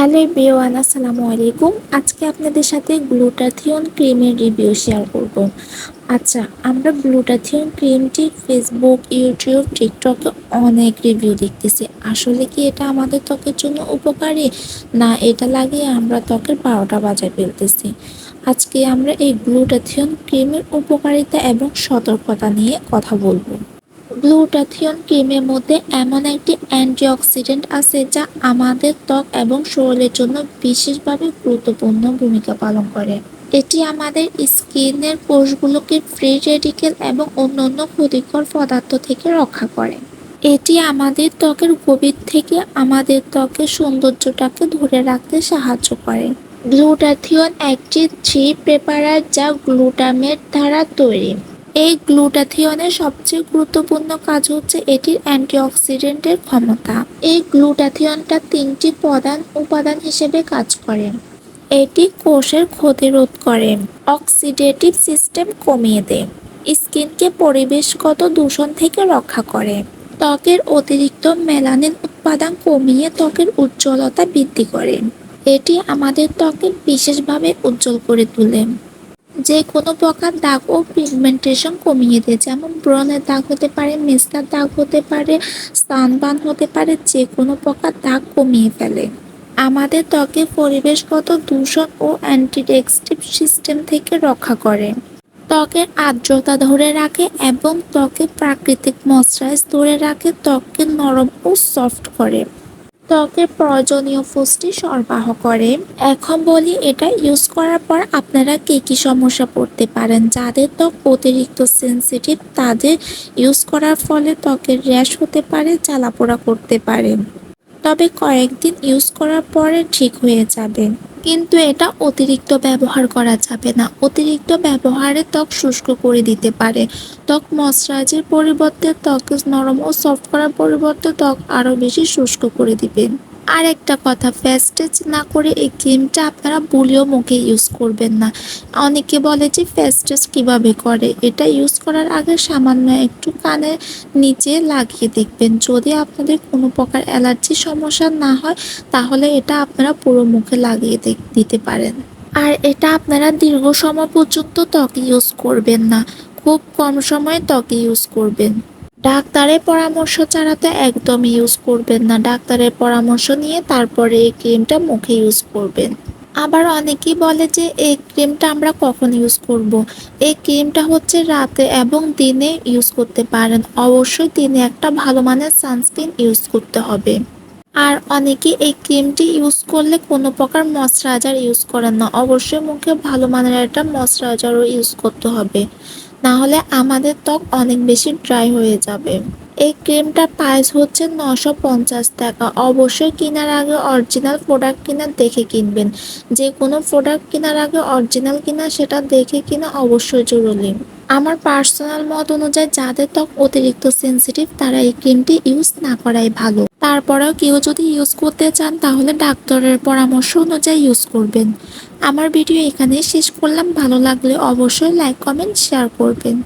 Hello everyone, আসসালামু আলাইকুম। আজকে আপনাদের সাথে গ্লুটাথিয়ন ক্রিমের রিভিউ শেয়ার করব। আচ্ছা আমরা গ্লুটাথিয়ন ক্রিমটি ফেসবুক, ইউটিউব, টিকটকে অনেক রিভিউ দেখতেছি। আসলে কি এটা আমাদের ত্বকের জন্য উপকারী? না, এটা লাগিয়ে আমরা ত্বকের বারোটা বাজায় ফেলতেছি। আজকে আমরা এই গ্লুটাথিয়ন ক্রিমের উপকারিতা এবং সতর্কতা নিয়ে কথা বলব। গ্লুটাথিয়ন ক্রিমের মধ্যে এমন একটি অ্যান্টিঅক্সিডেন্ট আছে যা আমাদের ত্বক এবং শরীরের জন্য বিশেষভাবে গুরুত্বপূর্ণ ভূমিকা পালন করে। এটি আমাদের স্কিনের কোষগুলোকে ফ্রি রেডিকেল এবং অন্যান্য ক্ষতিকর পদার্থ থেকে রক্ষা করে। এটি আমাদের ত্বকের গভীর থেকে আমাদের ত্বকের সৌন্দর্যটাকে ধরে রাখতে সাহায্য করে। গ্লুটাথিয়ন একটি থ্রি প্রেপারার যা গ্লুটামেট দ্বারা তৈরি। এই গ্লুটাথিয়নের সবচেয়ে গুরুত্বপূর্ণ কাজ হচ্ছে এটির অ্যান্টিঅক্সিডেন্টের ক্ষমতা। এই গ্লুটাথিয়নটা তিনটি প্রধান উপাদান হিসেবে কাজ করে। এটি কোষের ক্ষতি রোধ করে, অক্সিডেটিভ সিস্টেম কমিয়ে দেয়, স্কিনকে পরিবেশগত দূষণ থেকে রক্ষা করে। ত্বকের অতিরিক্ত মেলানিন উৎপাদন কমিয়ে ত্বকের উজ্জ্বলতা বৃদ্ধি করে। এটি আমাদের ত্বকে বিশেষভাবে উজ্জ্বল করে তোলে। যে কোনো প্রকার দাগ ও পিগমেন্টেশন কমিয়ে দেয়। যেমন ব্রণের দাগ হতে পারে, মেস্তার দাগ হতে পারে সানবার্ন হতে পারে, যে কোনো প্রকার দাগ কমিয়ে ফেলে। আমাদের ত্বকে পরিবেশগত দূষণ ও অ্যান্টিডেক্সটিভ সিস্টেম থেকে রক্ষা করে। ত্বকের আর্দ্রতা ধরে রাখে এবং ত্বকে প্রাকৃতিক ময়শ্চারাইজ ধরে রাখে, ত্বককে নরম ও সফট করে। ত্বকের প্রয়োজনীয় পুষ্টি সরবরাহ করে। এখন বলি, এটা ইউজ করার পর আপনারা কি কি সমস্যা পড়তে পারেন? যাদের ত্বক অতিরিক্ত সেন্সিটিভ তাদের ইউজ করার ফলে ত্বকের র্যাশ হতে পারে, জ্বালাপোড়া করতে পারে। তবে কয়েকদিন ইউজ করার পরে ঠিক হয়ে যাবে। কিন্তু এটা অতিরিক্ত ব্যবহার করা যাবে না। অতিরিক্ত ব্যবহারে ত্বক শুষ্ক করে দিতে পারে। ত্বক ময়শ্চারাইজের পরিবর্তে ত্বক নরম ও সফট করার পরিবর্তে ত্বক আরও বেশি শুষ্ক করে দিবেন আর একটা কথা ফ্যাস্টেজ না করে এই ক্রিমটা আপনারা বুলিও মুখে ইউজ করবেন না। অনেকে বলে যে ফ্যাস্টেজ কীভাবে করে? এটা ইউজ করার আগে সামান্য একটু কানের নিচে লাগিয়ে দেখবেন। যদি আপনাদের কোনো প্রকার অ্যালার্জি সমস্যা না হয়, তাহলে এটা আপনারা পুরো মুখে লাগিয়ে দিতে পারেন। আর এটা আপনারা দীর্ঘ সময় পর্যন্ত ত্বকে ইউজ করবেন না। খুব কম সময়ে ত্বকে ইউজ করবেন। ডাক্তারের পরামর্শ ছাড়া তো একদম ইউজ করবেন না। ডাক্তারের পরামর্শ নিয়ে তারপরে এই ক্রিমটা মুখে ইউজ করবেন। আবার অনেকেই বলে যে, এই ক্রিমটা আমরা কখন ইউজ করব। এই ক্রিমটা হচ্ছে রাতে এবং দিনে ইউজ করতে পারেন। অবশ্যই দিনে একটা ভালো মানের সানস্ক্রিন ইউজ করতে হবে। আর অনেকে এই ক্রিমটি ইউজ করলে কোনো প্রকার ময়শ্চারাইজার ইউজ করেন না। অবশ্যই মুখে ভালো মানের একটা ময়শ্চারাইজারও ইউজ করতে হবে। না হলে আমাদের ত্বক অনেক বেশি ড্রাই হয়ে যাবে। এই ক্রিমটার প্রাইস হচ্ছে নশো পঞ্চাশ টাকা। অবশ্যই কেনার আগে অরিজিনাল প্রোডাক্ট কিনা দেখে কিনবেন। যে কোনো প্রোডাক্ট কেনার আগে অরিজিনাল কিনা সেটা দেখে কিনা অবশ্যই জরুরি। আমার পার্সোনাল মত অনুযায়ী যাদের ত্বক অতিরিক্ত সেন্সিটিভ তারা এই ক্রিমটি ইউজ না করাই ভালো। তারপরেও কেউ যদি ইউজ করতে চান, তাহলে ডাক্তারের পরামর্শ অনুযায়ী ইউজ করবেন। আমার ভিডিও এখানে শেষ করলাম। ভালো লাগলে অবশ্যই লাইক কমেন্ট শেয়ার করবেন।